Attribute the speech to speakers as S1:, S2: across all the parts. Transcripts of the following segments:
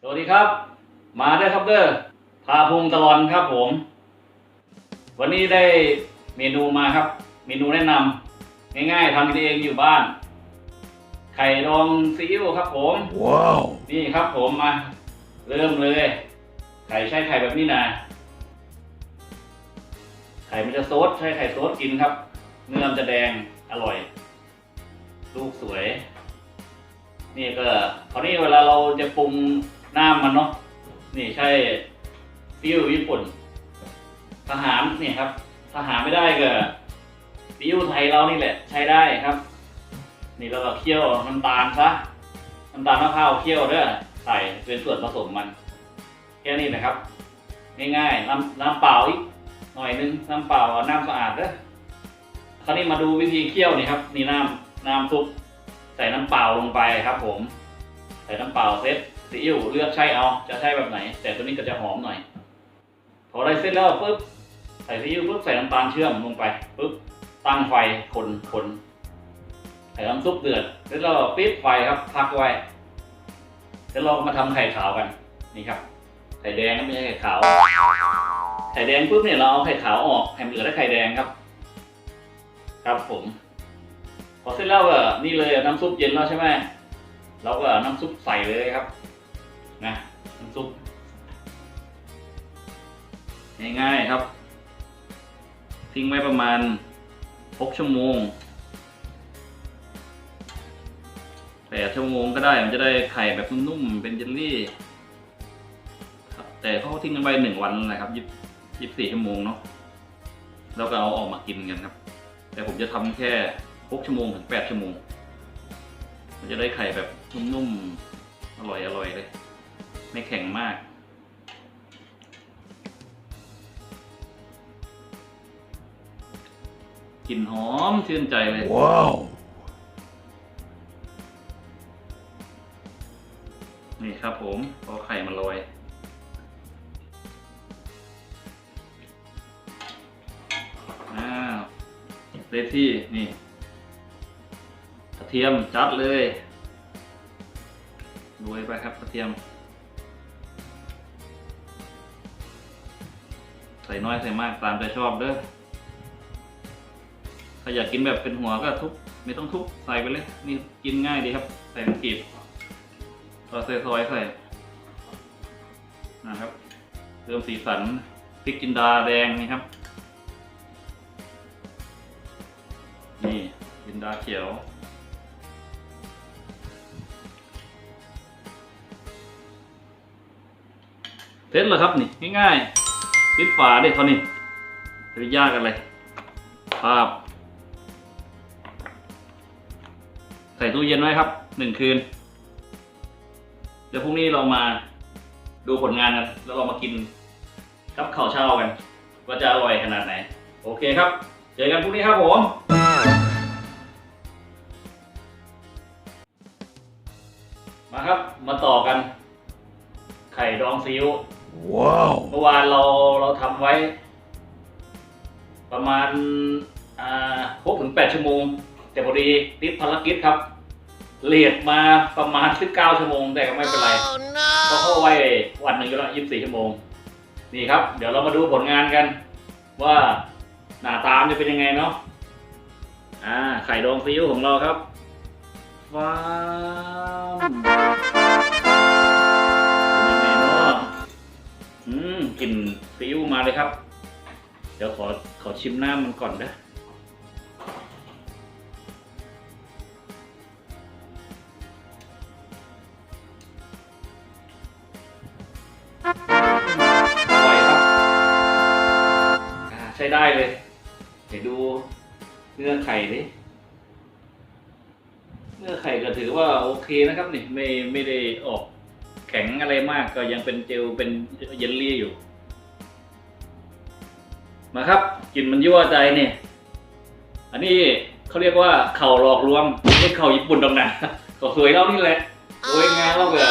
S1: สวัสดีครับ มาได้อครับเด้อพาภูมิตลอนครับผม วันนี้ได้เมนูมาครับ เมนูแนะนำง่ายๆทำกินเองอยู่บ้าน ไข่ดองซีอิ๊วครับผม
S2: Wow.
S1: นี่ครับผมมาเริ่มเลย ไข่ใช้ไข่แบบนี้นะ ไข่มันจะโซดใช้ไข่โซดกินครับ เนื้อมันจะแดงอร่อย ลูกสวยนี่ก็คราวนี้เวลาเราจะปรุง น้ำมันเนาะนี่ใช่ซีอิ๊วญี่ปุ่น ทหารเนี่ยครับทหารไม่ได้ก็ซีอิ๊วไทยเรานี่แหละ ใช้ได้ครับ นี่เราก็เคี่ยวน้ำตาลซะน้ำตาลมะพร้าวเคี่ยวเด้อใส่เป็นส่วนผสมมันแค่นี้นะครับ ง่ายๆน้ำน้ำเปล่าอีกหน่อยนึงน้ำเปล่าน้ำสะอาดเด้อคราวนี้มาดูวิธีเคี่ยวนี่ครับ นี่น้ำน้ำซุปใส่น้ำเปล่าลงไปครับ ผม ใส่น้ำเปล่าเซต ซีอิ๊วเลือกใช้เอาจะใช้แบบไหน แต่ตัวนี้ก็จะหอมหน่อย พอได้เสร็จแล้วปุ๊บใส่ซีอิ๊วปุ๊บใส่น้ำตาลเชื่อมลงไปปุ๊บตั้งไฟคนคนใส่น้ำซุปเดือดเสร็จแล้วปิดไฟครับพักไว้แล้วเรามาทำไข่ขาวกันนี่ครับไข่แดงไม่ใช่ไข่ขาว ไข่แดงปุ๊บเนี่ยเราเอาไข่ขาวออกให้มันเหลือแต่ไข่แดงครับ ครับผม พอเสร็จแล้วก็นี่เลยน้ำซุปเย็นแล้วใช่ไหมเราก็น้ำซุปใส่เลยครับ นะน้ำซุปง่ายๆครับ ทิ้งไว้ประมาณ 6 ชั่วโมงแปดชั่วโมงก็ได้มันจะได้ไข่แบบนุ่มๆเป็นเจลลี่ครับแต่เขาทิ้งกันไว้หนึ่งวันนะครับยี่สิบสี่ชั่วโมงเนาะแล้วก็เอาออกมากินกันครับ แต่ผมจะทำแค่หกชั่วโมงถึงแปดชั่วโมง มันจะได้ไข่แบบนุ่มๆอร่อยอร่อยเลย ไม่แข็งมาก กลิ่นหอมชื่นใจเลย
S2: Wow.
S1: นี่ครับผมพอไข่มาโรยอ้าวเลที่นี่กระเทียมจัดเลยโรยไปครับกระเทียม ใส่น้อยใส่มากตามใจชอบเด้อถ้าอยากกินแบบเป็นหัวก็ทุบไม่ต้องทุบใส่ไปเลย นี่กินง่ายดีครับ ใส่เป็นกีบเราใส่ซอยใส่นะครับเติมสีสันพริกจินดาแดงนี่ครับ นี่จินดาเขียวเสร็จแล้วครับนี่ง่ายๆ ปิดฝาเด็ดเขานี่จะยากกันเลยภาพ ใส่ตู้เย็นไว้ครับหนึ่งคืน เดี๋ยวพรุ่งนี้เรามาดูผลงานกัน แล้วเรามากินกับข้าวเช้ากัน ว่าจะอร่อยขนาดไหน โอเคครับ เจอกันพรุ่งนี้ครับผมมาครับ มาต่อกัน ไข่ดองซีอิ๊ว
S2: Wow.
S1: เมื่อวานเราเราทำไว้ ประมาณอ่าหกถึงแปดชั่วโมง แต่พอดีติดภารกิจครับเลทมาประมาณสิบเก้าชั่วโมง แต่ก็ไม่เป็นไรเพราะเข้าไว้วันหนึ่งก็แล้วยี่สิบสี่ชั่วโมง นี่ครับ เดี๋ยวเรามาดูผลงานกัน ว่าหน้าตามนจะเป็นยังไงเนาะอ่าไข่ดองซีอิ๊วของเราครับว้าว อืมกลิ่นซีอิ๊วมาเลยครับ เดี๋ยวขอขอชิมหน้ำมันก่อนนะอร่อยครับอ่าใช้ได้เลย เดี๋ยวดูเนื้อไข่ดิเนื้อไข่ก็ถือว่าโอเคนะครับนี่ไม่ไม่ได้ออก ข็งอะไรมากก็ยังเป็นเจลเป็นเยลลี่อยู่ มาครับกลิ่นมันยั่วใจเนี่ย อันนี้เขาเรียกว่าเข่าหลอกลวงไม่ใช่เข่าญี่ปุ่นตรงนั้นเขาสวยเรานี่แหละโอ้ยงานเราเกิด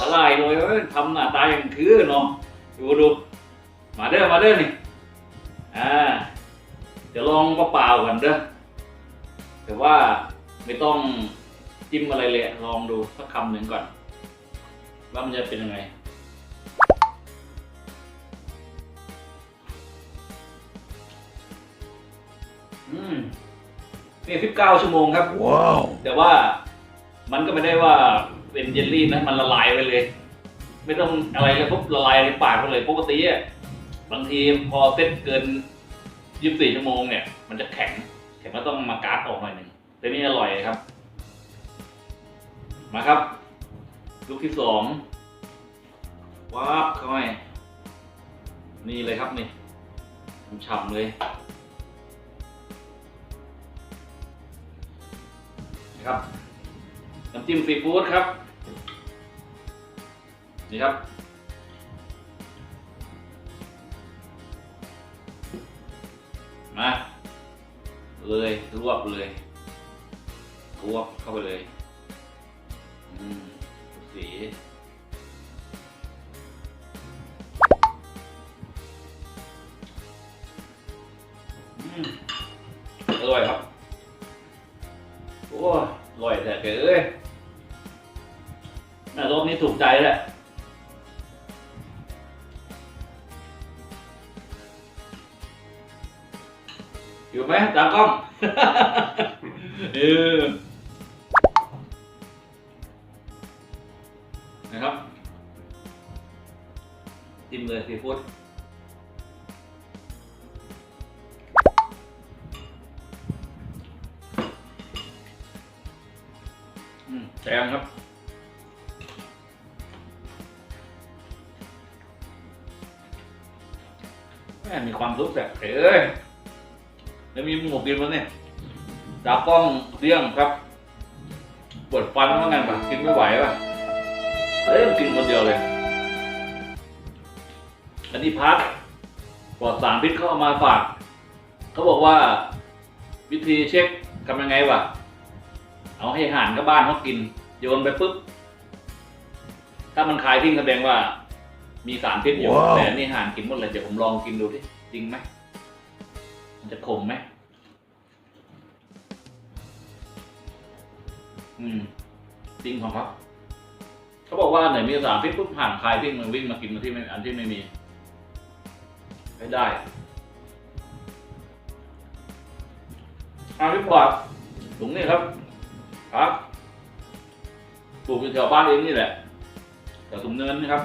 S1: ทลายเลยเอ้ยทำหน้าตาอย่างคือเนาะดูดูมาเด้อมาเด้อนี่อ่าเดี๋ยวลองเปล่าๆกันเด้อแต่ว่าไม่ต้องจิ้มอะไรเลยลองดูสักคำหนึ่งก่อน ว่ามันจะเป็นยังไง อืมนี่สิบเก้าชั่วโมงครับ
S2: ว้าว
S1: แต่ว่ามันก็ไม่ได้ว่าเป็นเยลลี่นะ มันละลายไปเลย ไม่ต้องอะไรเลยปุ๊บละลายในปากไปเลยปกติอะบางทีพอเซ็ตเกินยี่สิบสี่ชั่วโมงเนี่ย มันจะแข็ง แข็งก็ต้องมาการ์ดออกหน่อยหนึ่งแต่นี่อร่อยครับ มาครับ ลูกที่สองว้าบเข้าไปนี่เลยครับนี่ฉ่ำๆเลยนะครับน้ำจิ้มซีฟู้ดครับ นี่ครับ มา เลยรวบเลยรวบเข้าไปเลย อืม สี อร่อยครับ โอ้ยอร่อยแต่เก๋เอ้ยแม่รอบนี้ถูกใจแหละอยู่ไหมตากล้อง เออ นะครับจิ้มเลยซีฟู้ดอืมแซงครับ แม่มีความสุขแบบเอ้ยแล้วมีหมูกินมั้เนี่ยดาวกล้องเลี้ยงครับ ปวดฟันว่าไงปะกินไม่ไหวปะ เอ้ยกินคนเดียวเลย อันนี้พักปลอดสารพิษเขาเอามาฝาก เขาบอกว่าวิธีเช็คทำยังไงวะ เอาให้ห่านกับบ้านเขากิน โยนไปปุ๊บ ถ้ามันคายทิ้งแสดงว่า มีสารพิษอยู่
S2: ว้าว
S1: แต่อันนี่ห่านกินหมดเลยเดี๋ยวผมลองกินดูดิจริงไหมมันจะขมไหมอืมจริงของครับ เขาบอกว่าไหนมีสารพิษปุ๊บห่างคายทิ้งมันวิ่งมากินมาที่ไม่อันที่ไม่มี ไม่ได้อาพี่ปอดถุงนี่ครับครับปลูกอยู่แถวบ้านเองนี่แหละแถวถุงเนินนะครับ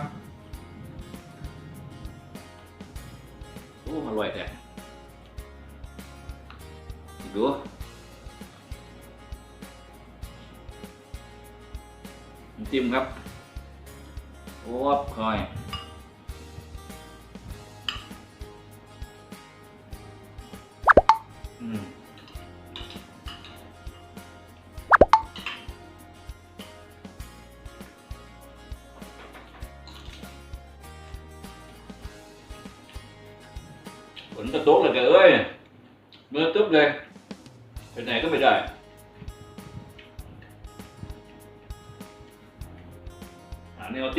S1: โอ้อร่อยแต่ดูจิ้มครับ โอ้คอยอืมฝนกระตกเลย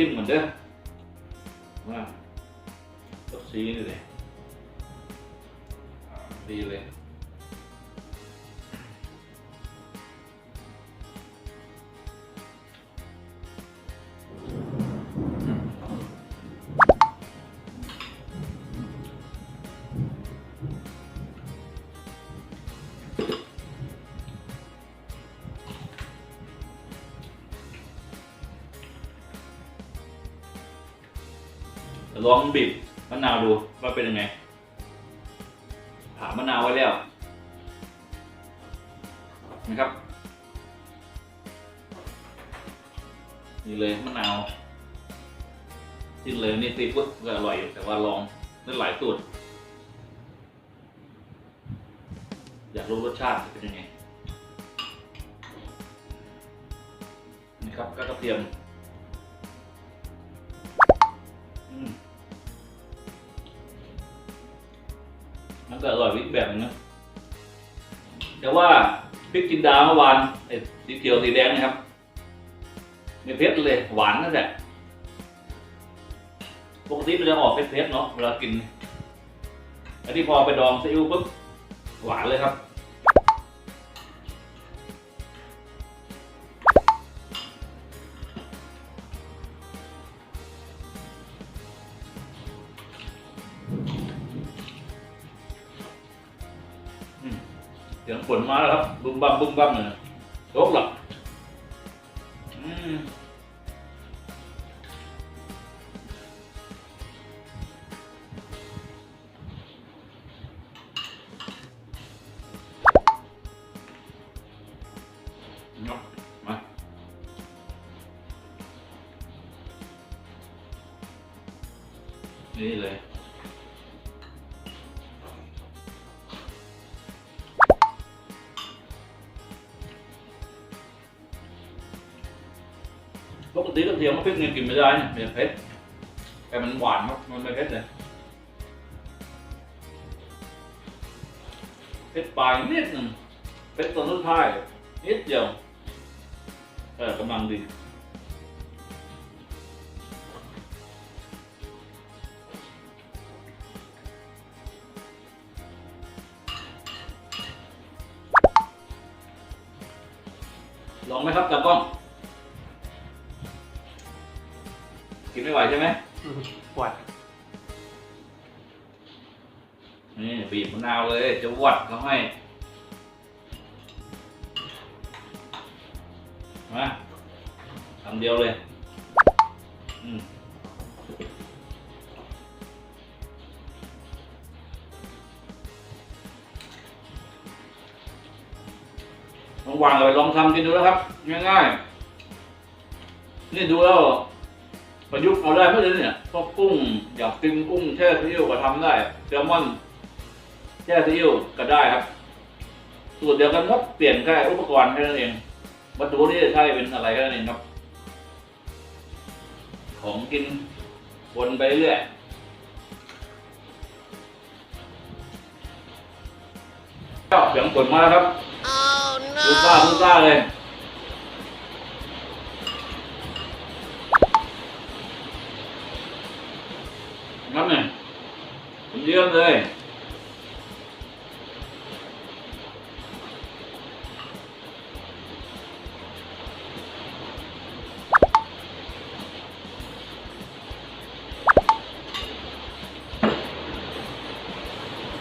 S1: แกเอ้ยเมื่อตึ๊บเลยไปไหนก็ไม่ได้ อันนี้เอาติ้มเหมือนเด้อว่าตักซีนี่เลยดีเลย ลองบีบมะนาวดูว่าเป็นยังไง ผ่ามะนาวไว้แล้วนะครับ นี่เลยมะนาวจิ้นเลยนี่ซีฟู้ดก็อร่อยอยู่แต่ว่าลองได้หลายสูตรอยากรู้รสชาติจะเป็นยังไงนี่ครับก็กระเทียม ก็อร่อยอีกแบบนึงนะแต่ว่าพริกจินดาเมื่อวานไอ้สีเขียวสีแดงนะครับไม่เผ็ดเลยหวานนั่นแหละปกติมันจะออกเผ็ดเนาะเวลากินอันนี้พอไปดองซีอิ๊วปุ๊บหวานเลยครับ ฝนมาแล้วครับบึ้มบั้มบึ้มบั้มเลยโจ๊กหลับ ปกติกระเทียมมันพริกเนี่ยกินไม่ได้เนี่ยมันเผ็ดแต่มันหวานครับมันไม่เผ็ดเลยเผ็ดปลายนิดหนึ่งเผ็ดตอนสุดท้ายนิดเดียวเออกำลังดีลองไหมครับตากล้อง กินไม่ไหวใช่ไหม
S2: ปวด
S1: นี่บีบมะนาวเลย จะวัดเขาให้มาทำเดียวเลยอืมลองวางเลยลองทำกินดูนะครับ ง่ายๆนี่ดูแล้ว ประยุกต์เอาได้เมื่อเดือนเนี่ยพวกกุ้งอยากกินกุ้งแช่ซีอิ๊วก็ทำได้แซลมอนแช่ซีอิ๊วก็ได้ครับสูตรเดียวกันครับเปลี่ยนแค่อุปกรณ์แค่นั้นเองวัตถุที่จะใช้เป็นอะไรแค่นั้นเองครับ ของกินวนไปเรื่อยก็เสียงฝนมาแล้วครับดูซ่าดูซ่าเลย เยี่ยมเลย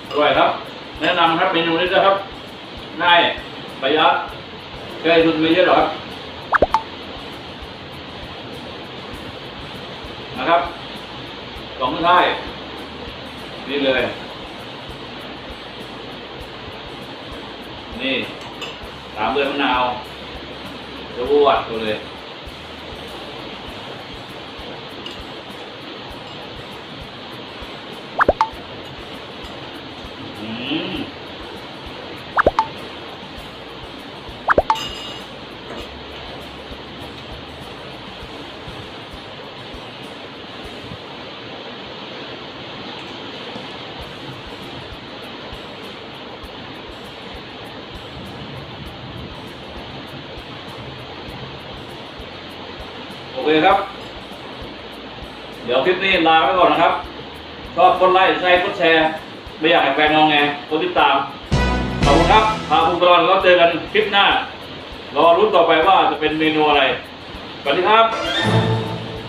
S1: อร่อยครับ แนะนำครับเมนูนี้นะครับ ง่ายประหยัดใกล้ทุนไม่เยอะหรอกครับนะครับสองท้าย นี่เลย นี่สามเดือนมะนาวจวดตัวเลย โอเคครับ เดี๋ยวคลิปนี้ลาไปก่อนนะครับชอบกดไลค์ใช้กดแชร์ ไม่อยากให้แฟนงองแงกดติดตาม ขอบคุณครับ พาคุณตลอดแล้วเจอกันคลิปหน้า รอรุ้นต่อไปว่าจะเป็นเมนูอะไร สวัสดีครับ